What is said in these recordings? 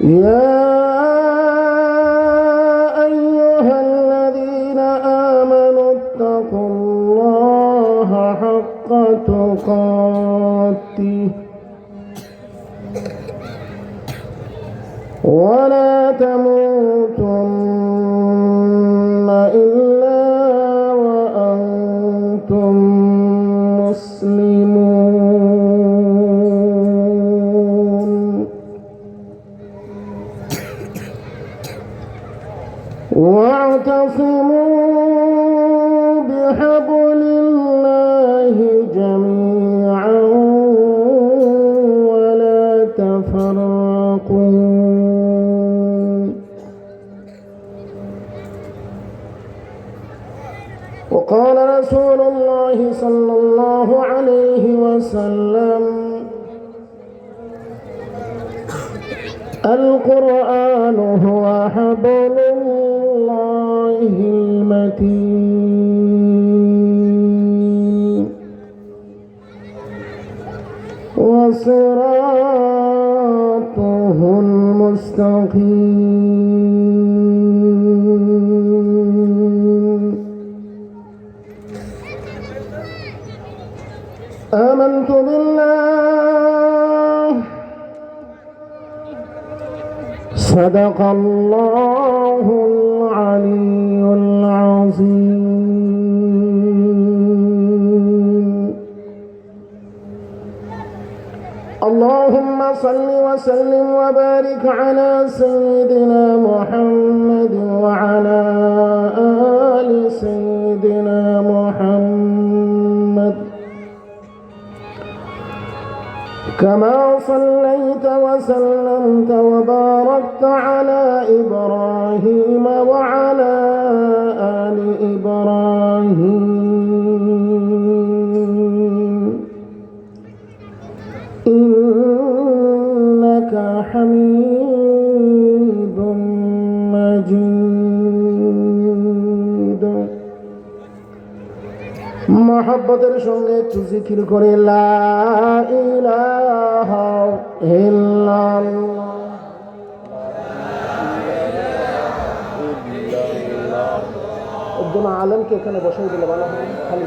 يا أيها الذين آمنوا اتقوا الله حق تقاته ولا تموتن واعتصموا بحبل الله جميعا ولا تفرقوا. وقال رسول الله صلى الله عليه وسلم القرآن هو حبل الله المتين. وصراطه المستقيم. آمنت بالله صدق الله العلي العظيم. اللهم صل وسلم وبارك على سيدنا محمد وعلى آل سيدنا محمد. كما صليت وسلمت وباركت على إبراهيم وعلى آل إبراهيم. إنك حميد মহব্বতের সঙ্গে একটু জিকির করে একজন আলমকে এখানে বসাই দিলে ভালো খালি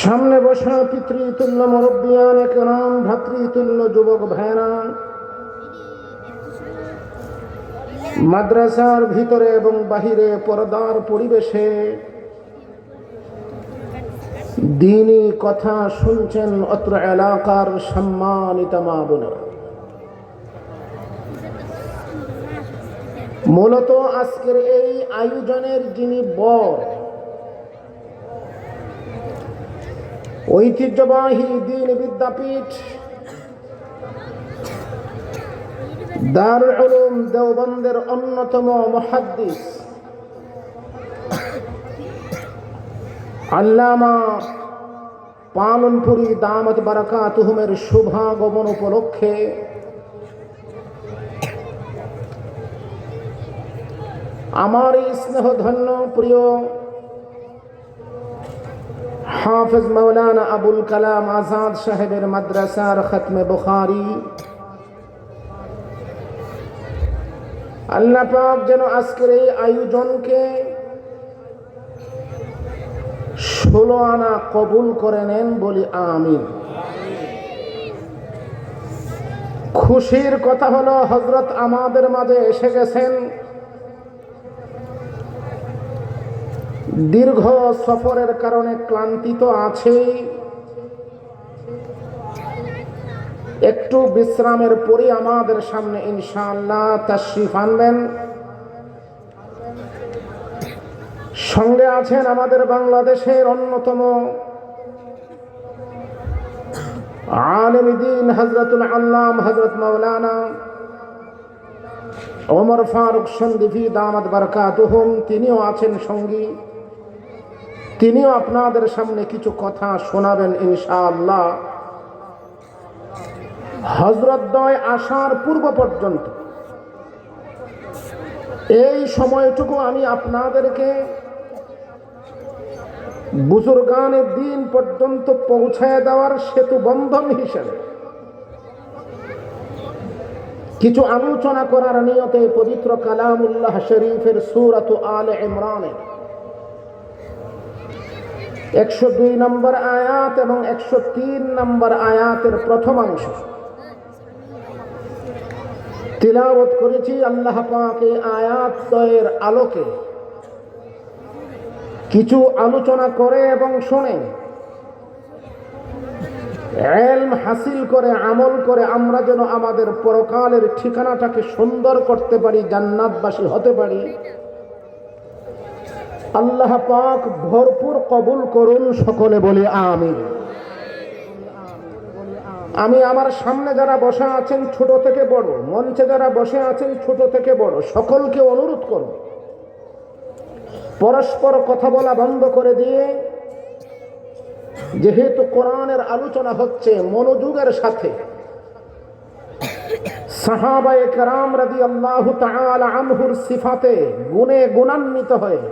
সামনে বসা পিতৃতুল্য মুরব্বিয়ান কেরাম ভ্রাতৃতুল্য যুবক ভাইরা মাদ্রাসার ভিতরে এবং বাহিরে পর্দার পরিবেশে দিনই কথা শুনছেন অত্র এলাকার সম্মানিত মা মূলত আজকের এই আয়োজনের যিনি বর ঐতিহ্যবাহী দিন বিদ্যাপীঠ দারুল উলুম দেওবন্দের অন্যতম মহাদ্দিস। আল্লামা পালনপুরি দামত বারাকা তুহুমের শুভাগমন উপলক্ষে আমার এই স্নেহধন্য প্রিয় হাফেজ মৌলানা আবুল কালাম আজাদ সাহেবের মাদ্রাসার খতমে বুখারি। আল্লাহ পাক যেন আজকের এই আয়োজনকে ষোলো আনা কবুল করে নেন বলি আমিন। খুশির কথা হলো হজরত আমাদের মাঝে এসে গেছেন। দীর্ঘ সফরের কারণে ক্লান্তি তো আছেই একটু বিশ্রামের পরে আমাদের সামনে ইনশাআল্লাহ তাশরিফ আনবেন। সঙ্গে আছেন আমাদের বাংলাদেশের অন্যতম আলম দিন হজরতুল আল্লাম হজরত মৌলানা ওমর ফারুক সন্দীফি দামাত বারকাতুহুম, তিনিও আছেন সঙ্গী। তিনিও আপনাদের সামনে কিছু কথা শোনাবেন ইনশাআল্লাহ। হজরতদয় আসার পূর্ব পর্যন্ত। এই সময়টুকু আমি আপনাদেরকে বুজুর্গানের দিন পর্যন্ত পৌঁছায় দেওয়ার সেতু বন্ধন হিসেবে কিছু আলোচনা করার নিয়তে পবিত্র কালামুল্লাহ শরীফের সুরাত আল ইমরানের একশো দুই নম্বর আয়াত এবং একশো তিন নম্বর আয়াতের প্রথমাংশ তিলাবত করেছি আল্লাহ পাক আয়াত দ্বয়ের আলোকে। কিছু আলোচনা করে এবং শোনে। এলম হাসিল করে, আমল করে আমরা যেন আমাদের পরকালের ঠিকানাটাকে সুন্দর করতে পারি, জান্নাতবাসী হতে পারি। আল্লাহ পাক ভরপুর কবুল করুন সকলে বলি আমি আমি আমার সামনে যারা বসে আছেন ছোট থেকে বড়, মঞ্চে যারা বসে আছেন ছোট থেকে বড়, সকলকে অনুরোধ করব, পরস্পর কথা বলা বন্ধ করে দিয়ে, যেহেতু কোরআনের আলোচনা হচ্ছে মনোযোগের সাথে, সাহাবায়ে কারাম রাদি আল্লাহ আনহুর সিফাতে গুণে গুণান্বিত হয়ে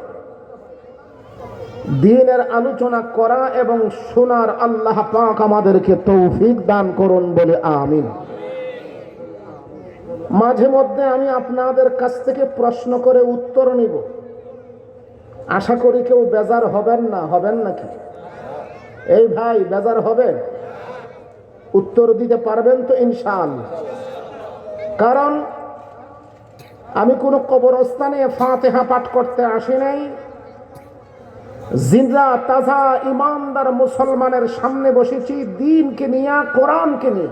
দিনের আলোচনা করা এবং শোনার আল্লাহ পাক আমাদেরকে তৌফিক দান করুন বলে আমিন। মাঝে মধ্যে আমি আপনাদের কাছ থেকে প্রশ্ন করে উত্তর নিব। আশা করি কেউ বেজার হবেন না, হবেন নাকি? এই ভাই, বেজার হবেন? উত্তর দিতে পারবেন তো ইনশাল কারণ আমি কোনো কবরস্থানে ফাতেহা পাঠ করতে আসি নাই। জিন্দা তাজা ইমানদার মুসলমানের সামনে বসেছি, দিনকে নিয়ে, কোরআনকে নিয়ে।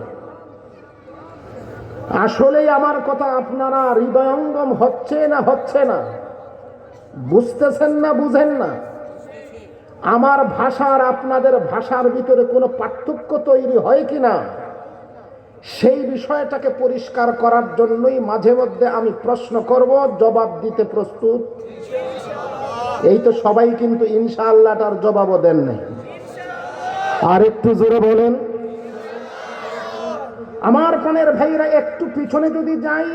আসলেই আমার কথা আপনারা হৃদয়ঙ্গম হচ্ছে না হচ্ছে না? বুঝতেছেন না, বুঝেন না? আমার ভাষার, আপনাদের ভাষার ভিতরে কোনো পার্থক্য তৈরি হয় কি না? সেই বিষয়টাকে পরিষ্কার করার জন্যই মাঝে মধ্যে আমি প্রশ্ন করব, জবাব দিতে প্রস্তুত। এই তো সবাই কিন্তু ইনশাআল্লাহটার জবাবও দেন নাই। আর একটু জোরে বলেন। আমার প্রাণের ভাইরা একটু পিছনে যদি যাই,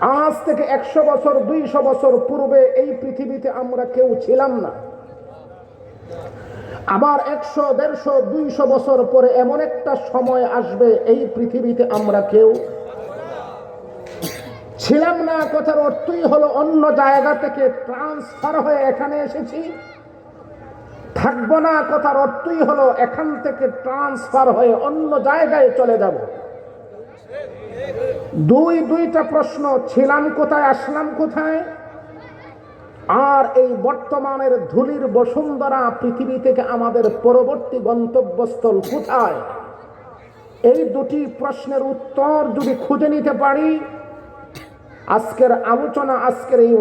আজ থেকে একশো বছর, দুইশো বছর পূর্বে এই পৃথিবীতে আমরা কেউ ছিলাম না। আবার একশো, দেড়শো, দুইশো বছর পরে এমন একটা সময় আসবে এই পৃথিবীতে আমরা কেউ ছিলাম না, কথার অর্থই হলো অন্য জায়গা থেকে ট্রান্সফার হয়ে এখানে এসেছি। থাকব না, কথার অর্থই হলো এখান থেকে ট্রান্সফার হয়ে অন্য জায়গায় চলে যাব। দুই, দুইটা প্রশ্ন, ছিলাম কোথায়, আসলাম কোথায়? আর এই বর্তমানের ধুলির বসুন্ধরা পৃথিবী থেকে আমাদের পরবর্তী গন্তব্যস্থল কোথায়? এই দুটি প্রশ্নের উত্তর যদি খুঁজে নিতে পারি আজকের আলোচনা আজকের এই